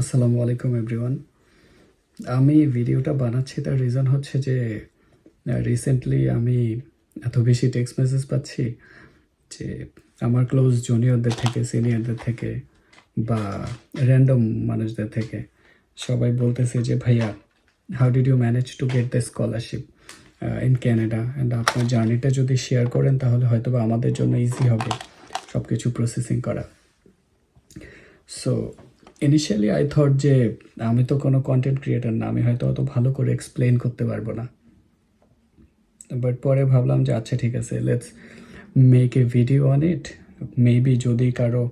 আসসালামু আলাইকুম এভরিওয়ান আমি ভিডিওটা বানাচ্ছি, তার রিজন হচ্ছে যে রিসেন্টলি আমি এত বেশি টেক্সট মেসেজ পাচ্ছি যে, আমার ক্লোজ জুনিয়রদের থেকে সিনিয়রদের থেকে বা র্যান্ডম মানুষদের থেকে সবাই বলতেছে যে, ভাইয়া how did you manage to get the scholarship in Canada and আপনার জার্নিটা যদি শেয়ার করেন, তাহলে হয়তো বা আমাদের জন্য ইজি হবে সব কিছু প্রসেসিং করা। সো ইনিশিয়ালি আই থট যে আমি তো কোনো কন্টেন্ট ক্রিয়েটার না, আমি হয়তো অত ভালো করে এক্সপ্লেন করতে পারব না। বাট পরে ভাবলাম যে আচ্ছা ঠিক আছে let's make a video on it maybe যদি কারও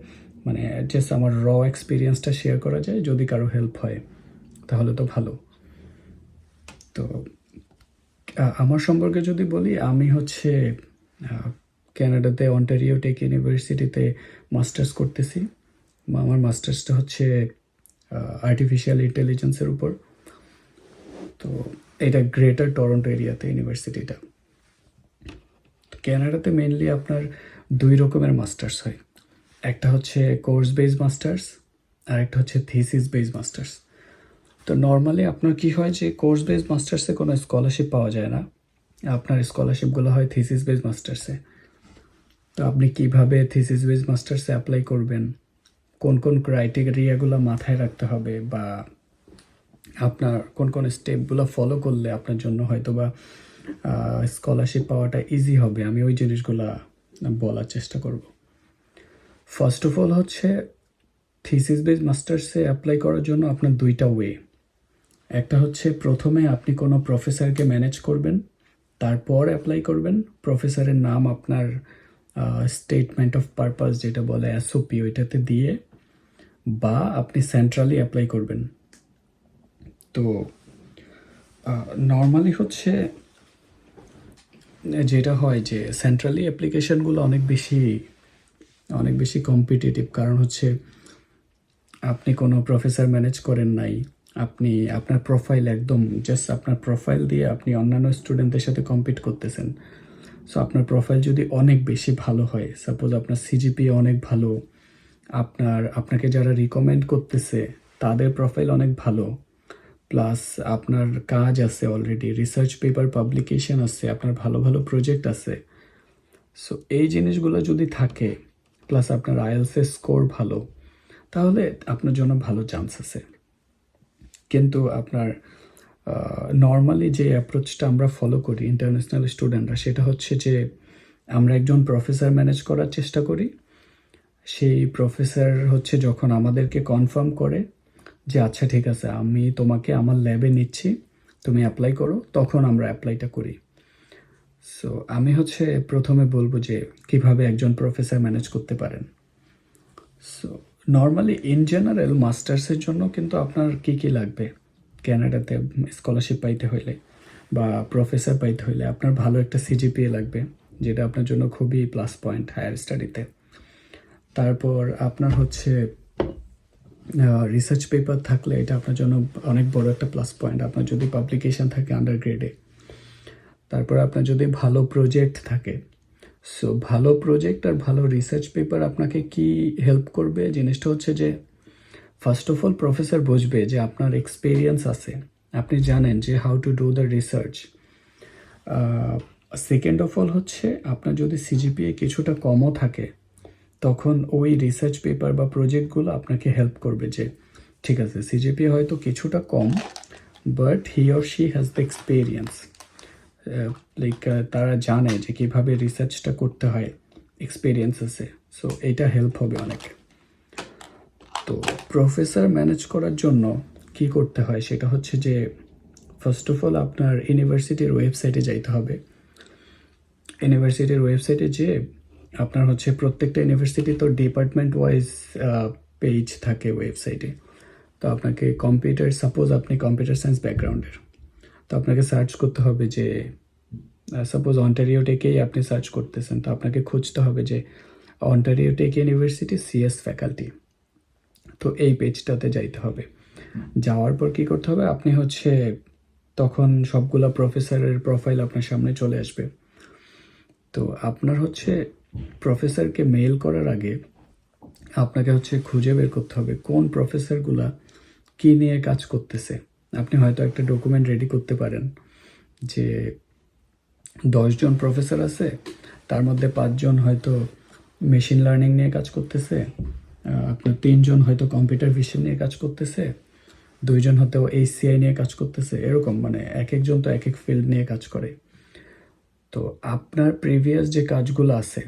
মানে জাস্ট আমার র এক্সপিরিয়েন্সটা শেয়ার করা যায়, যদি কারও হেল্প হয়, তাহলে তো ভালো। তো আমার সম্পর্কে যদি বলি, আমি হচ্ছে ক্যানাডাতে অন্টারিও টেক ইউনিভার্সিটিতে মাস্টার্স করতেছি। আমার মাস্টার্সটা হচ্ছে আর্টিফিশিয়াল ইন্টেলিজেন্সের উপর। তো এটা গ্রেটার টরন্টো এরিয়াতে ইউনিভার্সিটিটা ক্যানাডাতে মেনলি আপনার দুই রকমের মাস্টার্স হয়। একটা হচ্ছে কোর্স বেস মাস্টার্স আর একটা হচ্ছে থিসিস বেস মাস্টার্স তো নর্মালি আপনার কি হয় যে কোর্স বেস মাস্টার্সে কোনো স্কলারশিপ পাওয়া যায় না। আপনার স্কলারশিপগুলো হয় থিসিস বেস মাস্টার্সে তো আপনি কীভাবে থিসিস বেস মাস্টার্সে অ্যাপ্লাই করবেন? কোন কোন ক্রাইটেরিয়াগুলো মাথায় রাখতে হবে বা আপনার কোন কোন স্টেপগুলো ফলো করলে আপনার জন্য হয়তো বা স্কলারশিপ পাওয়াটা ইজি হবে। আমি ওই জিনিসগুলো বলার চেষ্টা করব। ফার্স্ট অফ অল হচ্ছে থিসিস বেস মাস্টার্সে অ্যাপ্লাই করার জন্য আপনার দুইটা ওয়ে একটা হচ্ছে প্রথমে আপনি কোনো প্রফেসরকে ম্যানেজ করবেন, তারপর অ্যাপ্লাই করবেন। প্রফেসরের নাম আপনার স্টেটমেন্ট অফ পারপাস যেটা বলে এসওপি ওইটাতে দিয়ে বা আপনি সেন্ট্রালি অ্যাপ্লাই করবেন। তো নর্মালি হচ্ছে যেটা হয় যে সেন্ট্রালি অ্যাপ্লিকেশনগুলো অনেক বেশি অনেক বেশি কম্পিটিটিভ কারণ হচ্ছে আপনি কোনো প্রফেসর ম্যানেজ করেন নাই, আপনি আপনার প্রোফাইল একদম জাস্ট আপনার প্রোফাইল দিয়ে আপনি অন্যান্য স্টুডেন্টদের সাথে কম্পিট করতেছেন। সো আপনার প্রোফাইল যদি অনেক বেশি ভালো হয় সাপোজ আপনার সিজিপি অনেক ভালো, আপনার, আপনাকে যারা রিকমেন্ড করতেছে, তাদের প্রোফাইল অনেক ভালো প্লাস আপনার কাজ আছে অলরেডি রিসার্চ পেপার পাবলিকেশন আছে, আপনার ভালো ভালো প্রজেক্ট আছে সো এই জিনিসগুলো যদি থাকে প্লাস আপনার আইএলসের স্কোর ভালো, তাহলে আপনার জন্য ভালো চান্স আছে। কিন্তু আপনার নর্মালি যে অ্যাপ্রোচটা আমরা ফলো করি ইন্টারন্যাশনাল স্টুডেন্টরা সেটা হচ্ছে যে আমরা একজন প্রফেসর ম্যানেজ করার চেষ্টা করি। সেই প্রফেসর হচ্ছে যখন আমাদেরকে কনফার্ম করে যে আচ্ছা ঠিক আছে, আমি তোমাকে আমার ল্যাবে নিচ্ছি, তুমি অ্যাপ্লাই করো। তখন আমরা অ্যাপ্লাইটা করি। সো আমি হচ্ছে প্রথমে বলব যে, কীভাবে একজন প্রফেসর ম্যানেজ করতে পারেন। সো নর্মালি ইন জেনারেল মাস্টার্সের জন্য কিন্তু আপনার কি কি লাগবে? ক্যানাডাতে স্কলারশিপ পাইতে হইলে বা প্রফেসর পাইতে হইলে আপনার ভালো একটা সিজিপিএ লাগবে, যেটা আপনার জন্য খুবই প্লাস পয়েন্ট হায়ার স্টাডিতে তারপর আপনার হচ্ছে রিসার্চ পেপার থাকলে এটা আপনার জন্য অনেক বড় একটা প্লাস পয়েন্ট আপনার যদি পাবলিকেশন থাকে আন্ডার গ্রেডে তারপর আপনার যদি ভালো প্রজেক্ট থাকে সো ভালো প্রজেক্ট আর ভালো রিসার্চ পেপার আপনাকে কি হেল্প করবে? জিনিসটা হচ্ছে যে ফার্স্ট অফ অল প্রফেসর বুঝবে যে আপনার এক্সপিরিয়েন্স আছে, আপনি জানেন যে how to do the research second of all হচ্ছে, আপনার যদি সিজিপিএ কিছুটা কমও থাকে, তখন ওই রিসার্চ পেপার বা প্রজেক্টগুলো আপনাকে হেল্প করবে যে, ঠিক আছে সিজিপিএ হয়তো কিছুটা কম but he or she has the experience like তারা জানে যে কীভাবে রিসার্চটা করতে হয় এক্সপিরিয়েন্স আছে সো এটা হেল্প হবে অনেক। তো প্রফেসর ম্যানেজ করার জন্য কি করতে হয় সেটা হচ্ছে যে ফার্স্ট অফ অল আপনার ইউনিভার্সিটির ওয়েবসাইটে যাইতে হবে। ইউনিভার্সিটির ওয়েবসাইটে যে আপনার হচ্ছে প্রত্যেকটা ইউনিভার্সিটি তো ডিপার্টমেন্ট ওয়াইজ পেজ থাকে ওয়েবসাইটে। তো আপনাকে কম্পিউটার সাপোজ আপনি কম্পিউটার সায়েন্স ব্যাকগ্রাউন্ডের তো আপনাকে সার্চ করতে হবে যে সাপোজ অন্টারিও টেকেই আপনি সার্চ করতেছেন, তো আপনাকে খুঁজতে হবে যে Ontario Tech University CS faculty তো এই পেজটাতে যাইতে হবে। যাওয়ার পর কি করতে হবে? আপনি হচ্ছে তখন সবগুলা প্রফেসরের প্রোফাইল আপনার সামনে চলে আসবে। তো আপনার হচ্ছে প্রফেসরকে মেইল করার আগে আপনাকে হচ্ছে খুঁজে বের করতে হবে কোন প্রফেসরগুলা কি নিয়ে কাজ করতেছে। আপনি হয়তো একটা ডকুমেন্ট রেডি করতে পারেন যে দশজন প্রফেসর আছে, তার মধ্যে পাঁচজন হয়তো মেশিন লার্নিং নিয়ে কাজ করতেছে আপনার তিনজন হয়তো কম্পিউটার ভিশন নিয়ে কাজ করতেছে, দুইজন হয়তো এইচসিআই নিয়ে কাজ করতেছে, এরকম মানে এক একজন তো এক এক ফিল্ড নিয়ে কাজ করে। তো আপনার প্রিভিয়াস যে কাজগুলো আছে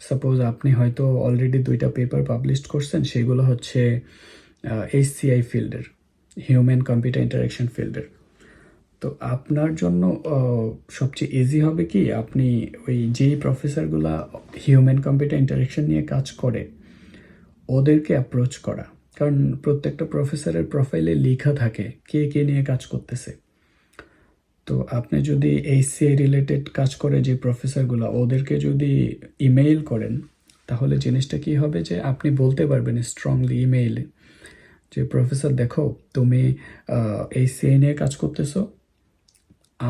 সাপোজ আপনি হয়তো অলরেডি দুইটা পেপার পাবলিশ করছেন, সেগুলো হচ্ছে এইচসিআই ফিল্ডের হিউম্যান কম্পিউটার ইন্টারাকশন ফিল্ডের তো আপনার জন্য সবচেয়ে ইজি হবে কি, আপনি ওই যেই প্রফেসরগুলা হিউম্যান কম্পিউটার ইন্টারাকশন নিয়ে কাজ করে ওদেরকে অ্যাপ্রোচ করা। কারণ প্রত্যেকটা প্রফেসরের প্রোফাইলে লেখা থাকে, কে কে নিয়ে কাজ করতেছে। তো আপনি যদি এইচসিআই রিলেটেড কাজ করে যে প্রফেসরগুলো ওদেরকে যদি ইমেইল করেন, তাহলে জিনিসটা কি হবে যে আপনি বলতে পারবেন স্ট্রংলি ইমেইলে যে প্রফেসর দেখো, তুমি এইচসিআই নিয়ে কাজ করতেছো।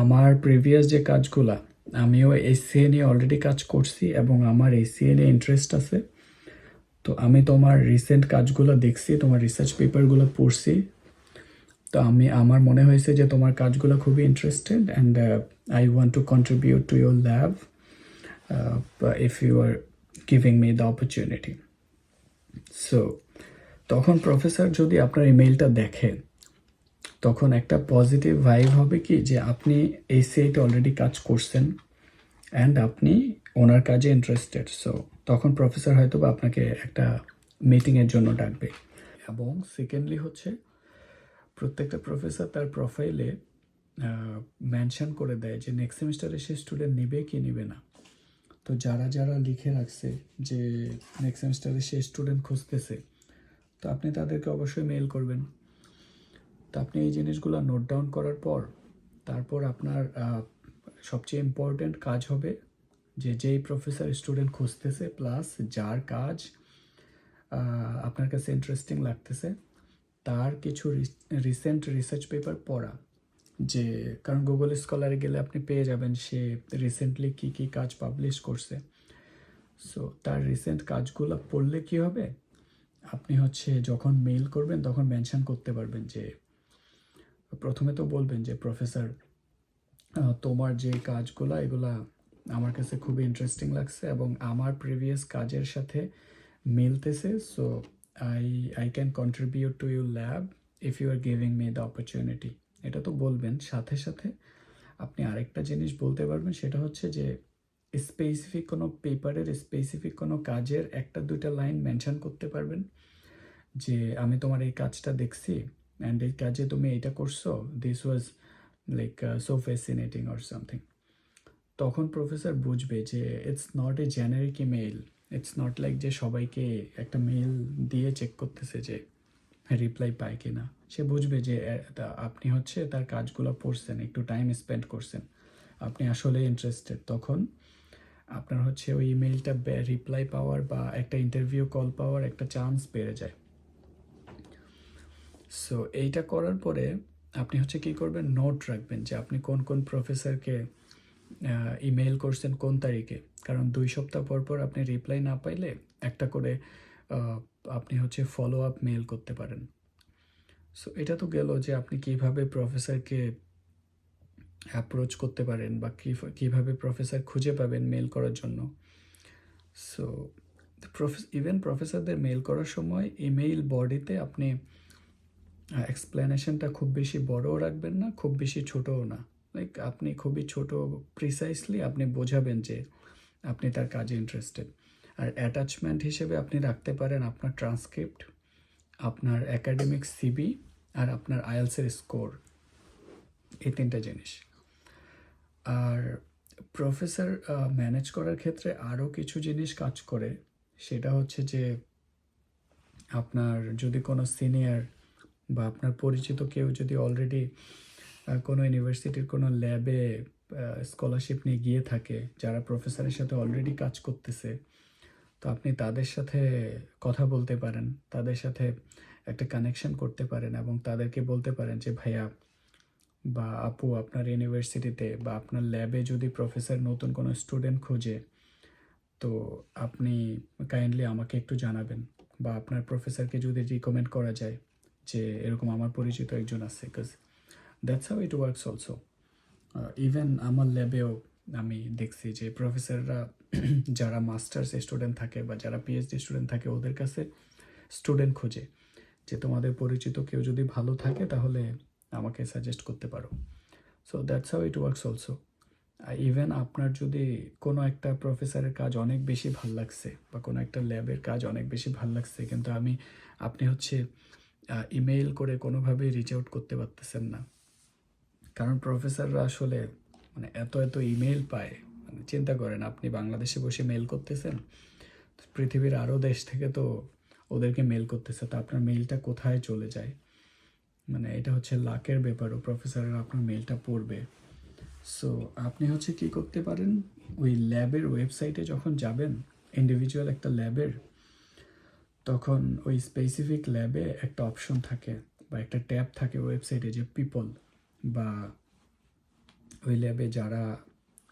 আমার প্রিভিয়াস যে কাজগুলা, আমিও এইচসিএ নিয়ে অলরেডি কাজ করছি এবং আমার এইচসিএ নিয়ে ইন্টারেস্ট আছে। তো আমি তোমার রিসেন্ট কাজগুলো দেখছি, তোমার রিসার্চ পেপারগুলো পড়ছি। তো আমি, আমার মনে হয়েছে যে তোমার কাজগুলো খুবই interested and I want to contribute to your lab if you are giving me the opportunity so তখন প্রফেসর যদি আপনার ইমেলটা দেখে, তখন একটা পজিটিভ ভাইব হবে কি যে আপনি এই সিআইতে অলরেডি কাজ করছেন অ্যান্ড আপনি ওনার কাজে ইন্টারেস্টেড সো তখন প্রফেসর হয়তো বা আপনাকে একটা মিটিংয়ের জন্য ডাকবে। এবং সেকেন্ডলি হচ্ছে, প্রত্যেকটা প্রফেসর তার প্রোফাইলে মেনশন করে দেয় যে নেক্সট সেমিস্টারে সে স্টুডেন্ট নেবে কি নেবে না। তো যারা যারা লিখে রাখছে যে নেক্সট সেমিস্টারে সে স্টুডেন্ট খুঁজতেছে, তো আপনি তাদেরকে অবশ্যই মেল করবেন। তো আপনি এই জিনিসগুলো নোট ডাউন করার পর, তারপর আপনার সবচেয়ে ইম্পর্ট্যান্ট কাজ হবে যে যেই প্রফেসর স্টুডেন্ট খুঁজতেছে প্লাস যার কাজ আপনার কাছে ইন্টারেস্টিং লাগতেছে, তার কিছু রিসেন্ট রিসার্চ পেপার পড়া। যে, কারণ গুগল স্কলারে গেলে আপনি পেয়ে যাবেন সে রিসেন্টলি কি কি কাজ পাবলিশ করছে। সো তার রিসেন্ট কাজগুলো পড়লে কি হবে? আপনি হচ্ছে যখন মেইল করবেন, তখন মেনশন করতে পারবেন যে, প্রথমে তো বলবেন যে প্রফেসর তোমার যে কাজগুলো, এগুলা আমার কাছে খুবই ইন্টারেস্টিং লাগছে এবং আমার প্রিভিয়াস কাজের সাথে মিলতেছে। So I I can contribute to your lab if you are giving me the opportunity এটা তো বলবেন। সাথে সাথে আপনি আরেকটা জিনিস বলতে পারবেন, সেটা হচ্ছে যে স্পেসিফিক কোনো পেপারের স্পেসিফিক কোনো কাজের একটা, দুইটা লাইন মেনশন করতে পারবেন যে আমি তোমার এই কাজটা দেখছি অ্যান্ড এই কাজে তুমি এটা করছ। This was like so fascinating or something তখন প্রফেসর বুঝবে যে it's not a generic email it's not like যে সবাইকে একটা মেইল দিয়ে চেক করতেছে যে রিপ্লাই পায় কি না সে বুঝবে যে আপনি হচ্ছে তার কাজগুলো পড়ছেন একটু টাইম স্পেন্ড করছেন। আপনি আসলে ইন্টারেস্টেড তখন আপনার হচ্ছে ওই ইমেইলটা রিপ্লাই পাওয়ার বা একটা ইন্টারভিউ কল পাওয়ার একটা চান্স বেড়ে যায়। সো এইটা করার পরে আপনি হচ্ছে কি করবেন? নোট রাখবেন যে আপনি কোন কোন প্রফেসরকে ইমেল করছেন কোন তারিখে? কারণ দুই সপ্তাহ পর পর আপনি রিপ্লাই না পাইলে একটা করে আপনি হচ্ছে ফলো আপ মেল করতে পারেন। সো এটা তো গেল যে আপনি কীভাবে প্রফেসরকে অ্যাপ্রোচ করতে পারেন বা কীভাবে প্রফেসর খুঁজে পাবেন মেল করার জন্য। সো প্রফেস ইভেন প্রফেসরদের মেল করার সময় ইমেইল বডিতে আপনি এক্সপ্লেনেশনটা খুব বেশি বড়ও রাখবেন না, খুব বেশি ছোটও না। লাইক আপনি খুবই ছোট প্রিসাইসলি আপনি বোঝাবেন যে আপনি তার কাজে ইন্টারেস্টেড আর অ্যাটাচমেন্ট হিসেবে আপনি রাখতে পারেন আপনার ট্রান্সক্রিপ্ট আপনার একাডেমিক সিবি আর আপনার আইএলসের স্কোর এই তিনটা জিনিস। আর প্রফেসর ম্যানেজ করার ক্ষেত্রে আরও কিছু জিনিস কাজ করে। সেটা হচ্ছে যে আপনার যদি কোনো সিনিয়র বা আপনার পরিচিত কেউ যদি অলরেডি কোনো ইউনিভার্সিটির কোনো ল্যাবে স্কলারশিপ নিয়ে গিয়ে থাকে, যারা প্রফেসরের সাথে অলরেডি কাজ করতেছে, তো আপনি তাদের সাথে কথা বলতে পারেন, তাদের সাথে একটা কানেকশন করতে পারেন এবং তাদেরকে বলতে পারেন যে, ভাইয়া, বা আপু, আপনার ইউনিভার্সিটিতে বা আপনার ল্যাবে যদি প্রফেসর নতুন কোনো স্টুডেন্ট খোঁজে, তো আপনি কাইন্ডলি আমাকে একটু জানাবেন, বা আপনার প্রফেসরকে যদি রিকমেন্ড করা যায় যে, এরকম আমার পরিচিত একজন আছে because that's how it works also even আমার ল্যাবেও আমি দেখছি যে প্রফেসররা যারা মাস্টার্স স্টুডেন্ট থাকে বা যারা পিএইচডি স্টুডেন্ট থাকে, ওদের কাছে স্টুডেন্ট খোঁজে যে তোমাদের পরিচিত কেউ যদি ভালো থাকে তাহলে আমাকে সাজেস্ট করতে পারো। So that's how it works also even আপনার যদি কোনো একটা প্রফেসরের কাজ অনেক বেশি ভালো লাগছে বা কোনো একটা ল্যাবের কাজ অনেক বেশি ভালো লাগছে, কিন্তু আমি, আপনি হচ্ছে ইমেইল করে কোনোভাবেই রিচ আউট করতে পারতেছেন না। কারণ প্রফেসররা আসলে মানে এত এত ইমেল পায় মানে চিন্তা করেন আপনি বাংলাদেশে বসে মেল করতেছেন পৃথিবীর আরও দেশ থেকে তো ওদেরকে মেল করতেছে, তো আপনার মেলটা কোথায় চলে যায়? মানে এটা হচ্ছে লাকের ব্যাপারও প্রফেসররা আপনার মেলটা পড়বে। সো আপনি হচ্ছে কি করতে পারেন? ওই ল্যাবের ওয়েবসাইটে যখন যাবেন ইন্ডিভিজুয়াল একটা ল্যাবের, তখন ওই স্পেসিফিক ল্যাবে একটা অপশন থাকে বা একটা ট্যাব থাকে ওয়েবসাইটে যে পিপল বা ওই ল্যাবে যারা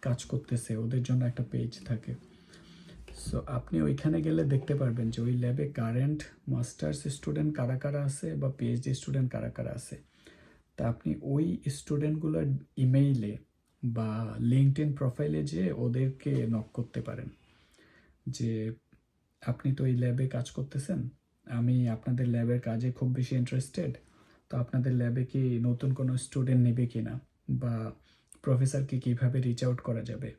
কাজ করতেছে, ওদের জন্য একটা পেজ থাকে। সো আপনি ওইখানে গেলে দেখতে পারবেন যে ওই ল্যাবে কারেন্ট মাস্টার্স স্টুডেন্ট কারা কারা আছে বা পিএইচডি স্টুডেন্ট কারা কারা আছে। তা আপনি ওই স্টুডেন্টগুলোর ইমেইলে বা লিঙ্কড প্রোফাইলে যে ওদেরকে নক করতে পারেন। যে, আপনি তো এই ল্যাবে কাজ করতেছেন, আমি আপনাদের ল্যাবের কাজে খুব বেশি ইন্টারেস্টেড তো আপনাদের ল্যাবে কি নতুন কোনো স্টুডেন্ট নেবে কি না বা প্রফেসরকে কীভাবে রিচ আউট করা যাবে?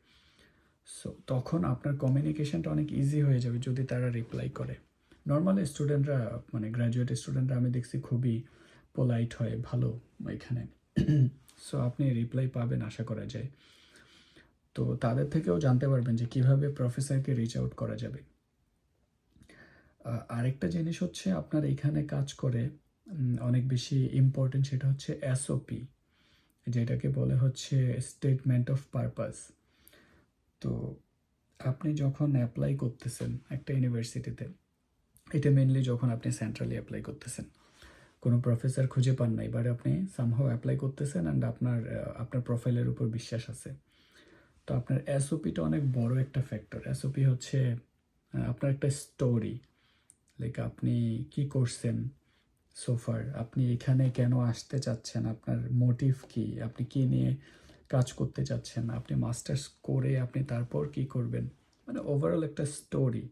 সো তখন আপনার কমিউনিকেশনটা অনেক ইজি হয়ে যাবে যদি তারা রিপ্লাই করে। নর্মাল স্টুডেন্টরা মানে গ্র্যাজুয়েট স্টুডেন্টরা আমি দেখছি খুবই পোলাইট হয়, ভালো এখানে। সো আপনি রিপ্লাই পাবেন আশা করা যায়। তো তাদের থেকেও জানতে পারবেন যে কীভাবে প্রফেসরকে রিচ আউট করা যাবে। আরেকটা জিনিস হচ্ছে আপনার এখানে কাজ করে অনেক বেশি ইম্পর্টেন্ট সেটা হচ্ছে এসওপি যেটাকে বলে হচ্ছে স্টেটমেন্ট অফ পারপাস তো আপনি যখন অ্যাপ্লাই করতেছেন একটা ইউনিভার্সিটিতে এটা মেনলি যখন আপনি সেন্ট্রালি অ্যাপ্লাই করতেছেন, কোনো প্রফেসর খুঁজে পান না, এবারে আপনি সামহাও অ্যাপ্লাই করতেছেন অ্যান্ড আপনার আপনার প্রোফাইলের উপর বিশ্বাস আছে। তো আপনার এসওপিটা অনেক বড় একটা ফ্যাক্টর এসওপি হচ্ছে আপনার একটা স্টোরি লাইক আপনি কি করছেন সোফার আপনি এখানে কেন আসতে চাচ্ছেন? আপনার মোটিভ কি? আপনি কি নিয়ে কাজ করতে চাচ্ছেন? আপনি মাস্টার্স করে আপনি তারপর কি করবেন? মানে ওভারঅল একটা স্টোরি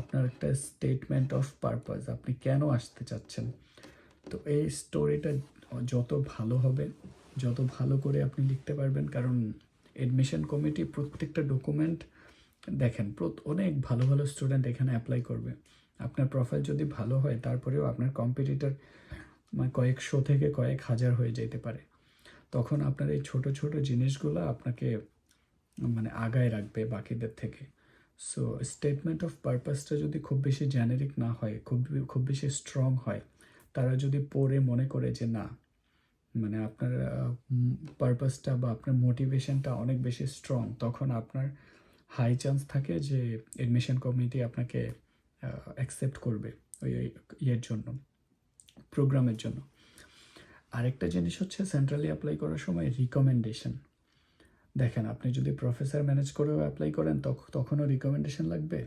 আপনার একটা স্টেটমেন্ট অফ পারপাস আপনি কেন আসতে চাচ্ছেন? তো এই স্টোরিটা যত ভালো হবে, যত ভালো করে আপনি লিখতে পারবেন, কারণ এডমিশন কমিটি প্রত্যেকটা ডকুমেন্ট দেখেন অনেক ভালো ভালো স্টুডেন্ট এখানে অ্যাপ্লাই করবে। আপনার প্রোফাইল যদি ভালো হয়, তারপরেও আপনার কম্পিটিটর মানে কয়েকশো থেকে কয়েক হাজার হয়ে যেতে পারে। তখন আপনার এই ছোট ছোট জিনিসগুলো আপনাকে মানে আগায় রাখবে বাকিদের থেকে। সো স্টেটমেন্ট অফ পারপাসটা যদি খুব বেশি জেনারিক না হয়, খুব খুব বেশি স্ট্রং হয়, তারা যদি পড়ে মনে করে যে না মানে আপনার পারপাসটা বা আপনার মোটিভেশনটা অনেক বেশি স্ট্রং তখন আপনার হাই চান্স থাকে যে এডমিশন কমিটি আপনাকে অ্যাকসেপ্ট করবে ওই ইয়ের জন্য প্রোগ্রামের জন্য। আরেকটা জিনিস হচ্ছে সেন্ট্রালি অ্যাপ্লাই করার সময় রিকমেন্ডেশন দেখেন, আপনি যদি প্রফেসর ম্যানেজ করেও অ্যাপ্লাই করেন, তখ- তখনও রিকমেন্ডেশন লাগবে।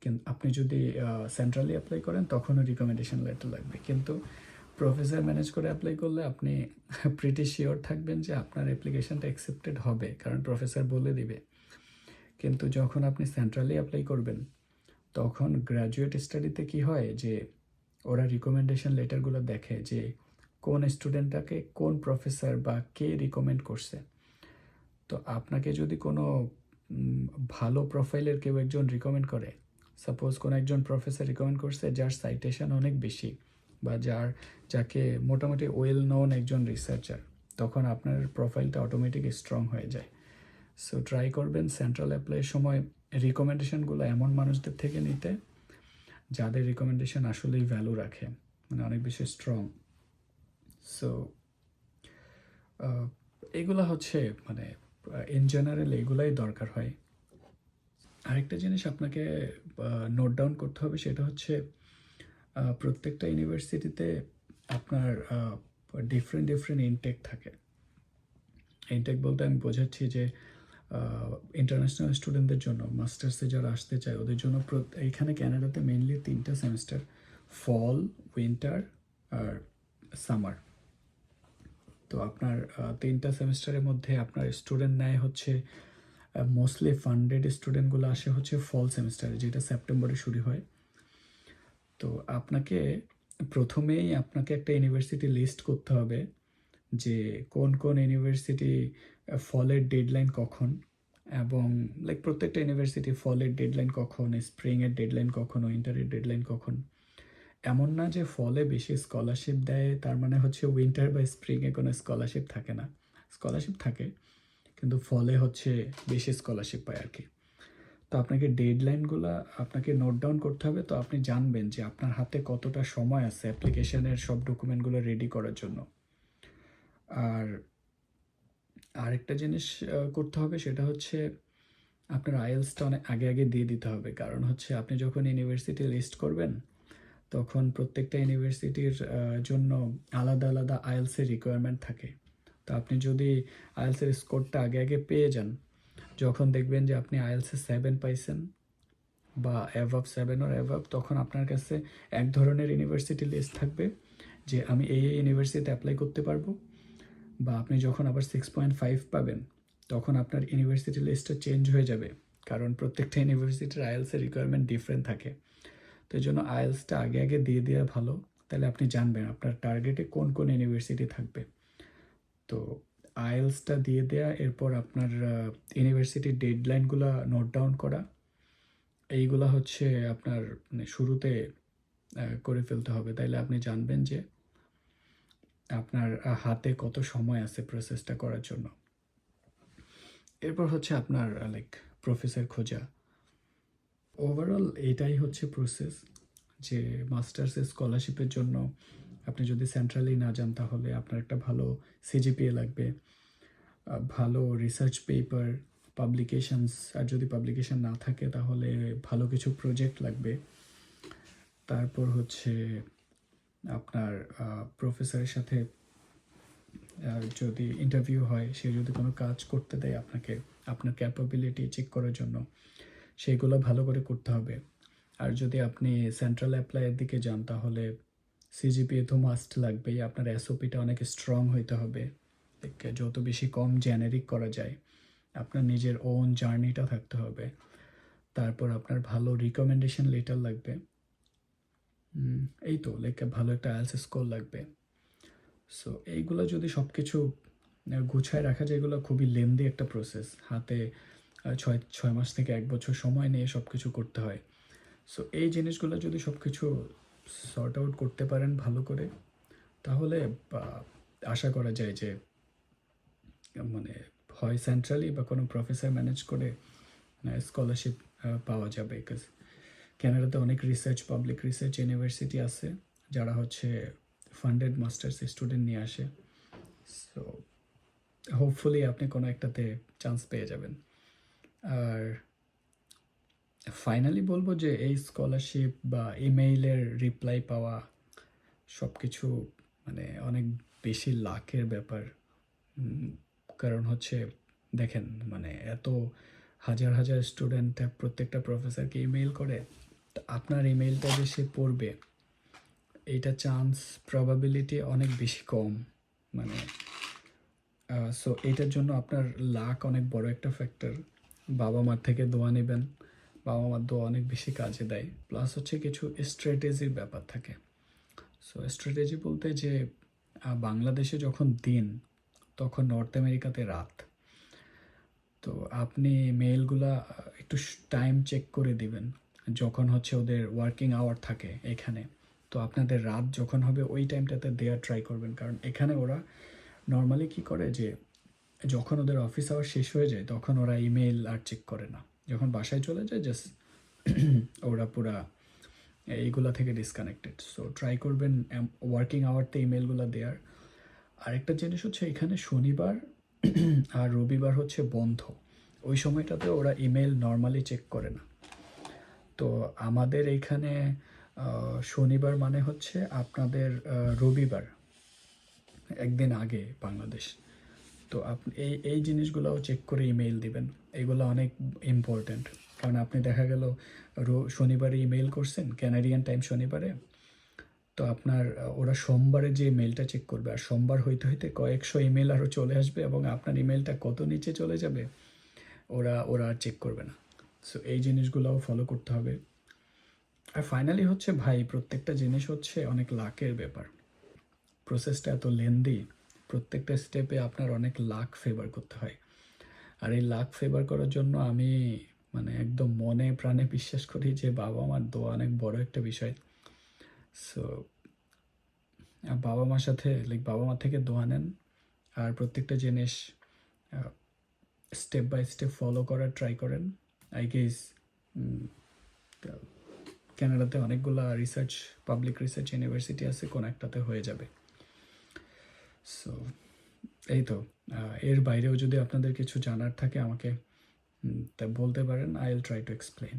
কিন্তু আপনি যদি সেন্ট্রালি অ্যাপ্লাই করেন, তখনও রিকমেন্ডেশন লেটার লাগবে। কিন্তু প্রফেসর ম্যানেজ করে অ্যাপ্লাই করলে আপনি প্রিটি শিওর থাকবেন যে আপনার অ্যাপ্লিকেশনটা অ্যাকসেপ্টেড হবে, কারণ প্রফেসর বলে দিবে। কিন্তু যখন আপনি সেন্ট্রালি অ্যাপ্লাই করবেন তখন গ্র্যাজুয়েট স্টাডিতে কি হয় যে, ওরা রিকমেন্ডেশন লেটারগুলো দেখে যে, কোন স্টুডেন্টটাকে কোন প্রফেসর বা কে রিকমেন্ড করছে। তো আপনাকে যদি কোনো ভালো প্রোফাইলের কেউ একজন রিকমেন্ড করে সাপোজ কোনো একজন প্রফেসর রিকমেন্ড করছে যার সাইটেশন অনেক বেশি বা যার, যাকে মোটামুটি ওয়েল নোন একজন রিসার্চার তখন আপনার প্রোফাইলটা অটোমেটিক স্ট্রং হয়ে যায়। সো ট্রাই করবেন সেন্ট্রাল অ্যাপ্লাইয়ের সময় রিকমেন্ডেশনগুলো এমন মানুষদের থেকে নিতে, যাদের রিকমেন্ডেশন আসলেই ভ্যালু রাখে মানে অনেক বেশি স্ট্রং সো এগুলা হচ্ছে মানে ইন জেনারেল এগুলাই দরকার হয়। আরেকটা জিনিস আপনাকে নোট ডাউন করতে হবে সেটা হচ্ছে প্রত্যেকটা ইউনিভার্সিটিতে আপনার ডিফারেন্ট ডিফারেন্ট ইনটেক থাকে। ইনটেক বলতে আমি বোঝাচ্ছি যে ইন্টারন্যাশনাল স্টুডেন্টদের জন্য মাস্টার্সে যারা আসতে চায়, ওদের জন্য এইখানে ক্যানাডাতে মেনলি তিনটা সেমিস্টার ফল উইন্টার আর সামার তো আপনার তিনটা সেমিস্টারের মধ্যে আপনার স্টুডেন্ট নেয় হচ্ছে মোস্টলি ফান্ডেড স্টুডেন্টগুলো আসে হচ্ছে ফল সেমিস্টারে যেটা সেপ্টেম্বরে শুরু হয়। তো আপনাকে প্রথমেই আপনাকে একটা ইউনিভার্সিটি লিস্ট করতে হবে যে কোন কোন ইউনিভার্সিটি ফলের ডেডলাইন কখন? এবং লাইক প্রত্যেকটা ইউনিভার্সিটি ফলের ডেডলাইন কখন? স্প্রিংয়ের ডেডলাইন কখন? উইন্টারের ডেডলাইন কখন? এমন না যে ফলে বেশি স্কলারশিপ দেয়, তার মানে হচ্ছে উইন্টার বা স্প্রিংয়ে কোনো স্কলারশিপ থাকে না। স্কলারশিপ থাকে, কিন্তু ফলে হচ্ছে বেশি স্কলারশিপ পায় আর কি তো আপনাকে ডেডলাইনগুলো আপনাকে নোট ডাউন করতে হবে। তো আপনি জানবেন যে আপনার হাতে কতটা সময় আছে অ্যাপ্লিকেশনের সব ডকুমেন্টগুলো রেডি করার জন্য। আর আরেকটা জিনিস করতে হবে সেটা হচ্ছে আপনার আইএলসটা অনেক আগে আগে দিয়ে দিতে হবে। কারণ হচ্ছে আপনি যখন ইউনিভার্সিটি লিস্ট করবেন, তখন প্রত্যেকটা ইউনিভার্সিটির জন্য আলাদা আলাদা আইএলসের রিকোয়ারমেন্ট থাকে। তো আপনি যদি আইএলসের স্কোরটা আগে আগে পেয়ে যান, যখন দেখবেন যে আপনি আইএলসে সেভেন পাইছেন বা অ্যাভাব সেভেন ওর অ্যাভাব তখন আপনার কাছে এক ধরনের ইউনিভার্সিটি লিস্ট থাকবে যে আমি এই ইউনিভার্সিটিতে অ্যাপ্লাই করতে পারব। বা আপনি যখন আবার সিক্স পয়েন্ট ফাইভ পাবেন, তখন আপনার ইউনিভার্সিটি লিস্টটা চেঞ্জ হয়ে যাবে। কারণ প্রত্যেকটা ইউনিভার্সিটির আইএলসের রিকোয়ারমেন্ট ডিফারেন্ট থাকে। তো এই জন্য আইএলসটা আগে আগে দিয়ে দেওয়া ভালো। তাহলে আপনি জানবেন আপনার টার্গেটে কোন কোন ইউনিভার্সিটি থাকবে। তো আইএলসটা দিয়ে দেয়া, এরপর আপনার ইউনিভার্সিটির ডেডলাইনগুলো নোট ডাউন করা। এইগুলা হচ্ছে আপনার মানে শুরুতে করে ফেলতে হবে। তাইলে আপনি জানবেন যে আপনার হাতে কত সময় আছে প্রসেসটা করার জন্য। এরপর হচ্ছে আপনার লাইক প্রফেসর খোঁজা। ওভারঅল এটাই হচ্ছে প্রসেস যে মাস্টার্সের স্কলারশিপের জন্য আপনি যদি সেন্ট্রালি না যান তাহলে আপনার একটা ভালো সিজিপিএ লাগবে ভালো রিসার্চ পেপার পাবলিকেশনস আর যদি পাবলিকেশন না থাকে তাহলে ভালো কিছু প্রজেক্ট লাগবে। তারপর হচ্ছে আপনার প্রফেসরের সাথে যদি ইন্টারভিউ হয়, সে যদি কোনো কাজ করতে দেয় আপনাকে, আপনার ক্যাপাবিলিটি চেক করার জন্য সেইগুলো ভালো করে করতে হবে। আর যদি আপনি সেন্ট্রাল অ্যাপ্লাইয়ের দিকে যান, তাহলে সিজিপিএ তো মাস্ট লাগবেই, আপনার এসওপিটা অনেক স্ট্রং হইতে হবে। যত বেশি কম জেনারিক করা যায়, আপনার নিজের ওন জার্নিটা থাকতে হবে। তারপর আপনার ভালো রিকমেন্ডেশন লেটার লাগবে। এই তো লাইক ভালো একটা আইএলস স্কোর লাগবে। সো এইগুলো যদি সব কিছু গুছায় রাখা যায়, এগুলো খুবই লেন্দি একটা প্রসেস হাতে ছয় ছয় মাস থেকে এক বছর সময় নিয়ে সব কিছু করতে হয়। সো এই জিনিসগুলো যদি সব কিছু সর্ট আউট করতে পারেন ভালো করে, তাহলে আশা করা যায় যে মানে হয় সেন্ট্রালি বা কোনো প্রফেসর ম্যানেজ করে স্কলারশিপ পাওয়া যাবে। বিকজ ক্যানাডাতে অনেক রিসার্চ পাবলিক রিসার্চ ইউনিভার্সিটি আছে, যারা হচ্ছে ফান্ডেড মাস্টার্স স্টুডেন্ট নিয়ে আসে। সো হোপফুলি আপনি কোনো একটাতে চান্স পেয়ে যাবেন। আর ফাইনালি বলব যে এই স্কলারশিপ বা ইমেইলের রিপ্লাই পাওয়া সব কিছু মানে অনেক বেশি লাকের ব্যাপার। কারণ হচ্ছে দেখেন মানে এত হাজার হাজার স্টুডেন্ট প্রত্যেকটা প্রফেসরকে ইমেইল করে। আপনার ইমেইলটা যে সে পড়বে এইটা চান্স প্রবাবিলিটি অনেক বেশি কম। মানে সো এটার জন্য আপনার লাক অনেক বড় একটা ফ্যাক্টর বাবা মার থেকে দোয়া নেবেন। বাবা মার দোয়া অনেক বেশি কাজে দেয়। প্লাস হচ্ছে কিছু স্ট্র্যাটেজির ব্যাপার থাকে। সো স্ট্র্যাটেজি বলতে যে বাংলাদেশে যখন দিন, তখন নর্থ আমেরিকাতে রাত। তো আপনি মেইলগুলা একটু টাইম চেক করে দিবেন। যখন হচ্ছে ওদের ওয়ার্কিং আওয়ার থাকে এখানে, তো আপনাদের রাত যখন হবে ওই টাইমটাতে দেওয়ার ট্রাই করবেন। কারণ এখানে ওরা নর্মালি কি করে যে, যখন ওদের অফিস আওয়ার শেষ হয়ে যায়, তখন ওরা ইমেল আর চেক করে না। যখন বাসায় চলে যায় জাস্ট ওরা পুরা এইগুলা থেকে ডিসকানেক্টেড সো ট্রাই করবেন ওয়ার্কিং আওয়ারতে ইমেলগুলো দেওয়ার আরেকটা জিনিস হচ্ছে এখানে শনিবার আর রবিবার হচ্ছে বন্ধ। ওই সময়টাতে ওরা ইমেল নর্মালি চেক করে না। তো আমাদের এইখানে শনিবার মানে হচ্ছে আপনাদের রবিবার, একদিন আগে বাংলাদেশ। তো আপনি এই এই জিনিসগুলোও চেক করে ইমেইল দিবেন। এগুলো অনেক ইম্পর্ট্যান্ট কারণ আপনি দেখা গেল শনিবারে ইমেইল করছেন ক্যানাডিয়ান টাইম শনিবারে, তো আপনার ওরা সোমবারে যে মেলটা চেক করবে। আর সোমবার হইতে হইতে কয়েকশো ইমেল আরও চলে আসবে এবং আপনার ইমেলটা কত নিচে চলে যাবে, ওরা ওরা চেক করবে না। সো এই জিনিসগুলোও ফলো করতে হবে। আর ফাইনালি হচ্ছে, ভাই, প্রত্যেকটা জিনিস হচ্ছে অনেক লাকের ব্যাপার। প্রসেসটা এত লেন্দি প্রত্যেকটা স্টেপে আপনার অনেক লাক ফেভার করতে হয়। আর এই লাক ফেভার করার জন্য আমি মানে একদম মনে প্রাণে বিশ্বাস করি যে বাবা মার দোয়া অনেক বড় একটা বিষয়। সো বাবা মার সাথে লাইক বাবা মা থেকে দোয়া নেন। আর প্রত্যেকটা জিনিস স্টেপ বাই স্টেপ ফলো করার ট্রাই করেন। আই গেস কানাডাতে অনেকগুলা রিসার্চ পাবলিক রিসার্চ ইউনিভার্সিটি আছে, কোন একটাতে হয়ে যাবে। সো এই তো এর বাইরেও যদি আপনাদের কিছু জানার থাকে আমাকে বলতে পারেন I will try to explain